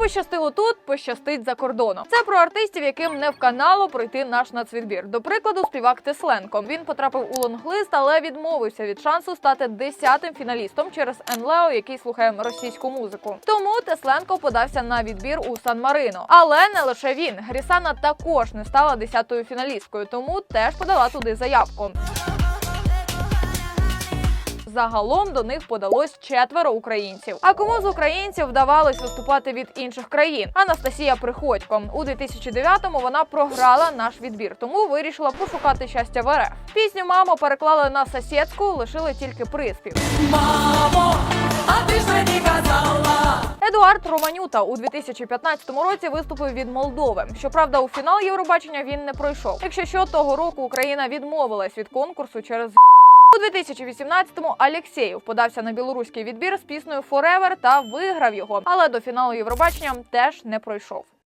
пощастило тут, пощастить за кордоном. Це про артистів, яким не вканало пройти наш нацвідбір. До прикладу, співак Тесленко. Він потрапив у лонглист, але відмовився від шансу стати десятим фіналістом через НЛЕО, який слухає російську музику. Тому Тесленко подався на відбір у Сан Марино. Але не лише він. Грісана також не стала десятою фіналісткою, тому теж подала туди заявку. Загалом до них подалось четверо українців. А кому з українців вдавалось виступати від інших країн? Анастасія Приходько у 2009-му вона програла наш відбір, тому вирішила пошукати щастя в РФ. Пісню мамо переклали на сусідську, лишили тільки приспів. Мамо, а ти ж мені казала. Едуард Романюта у 2015 році виступив від Молдови. Щоправда, у фінал Євробачення він не пройшов. Якщо що, того року Україна відмовилась від конкурсу через у 2018-му Алєксєєв подався на білоруський відбір з піснею Forever та виграв його, але до фіналу Євробачення теж не пройшов.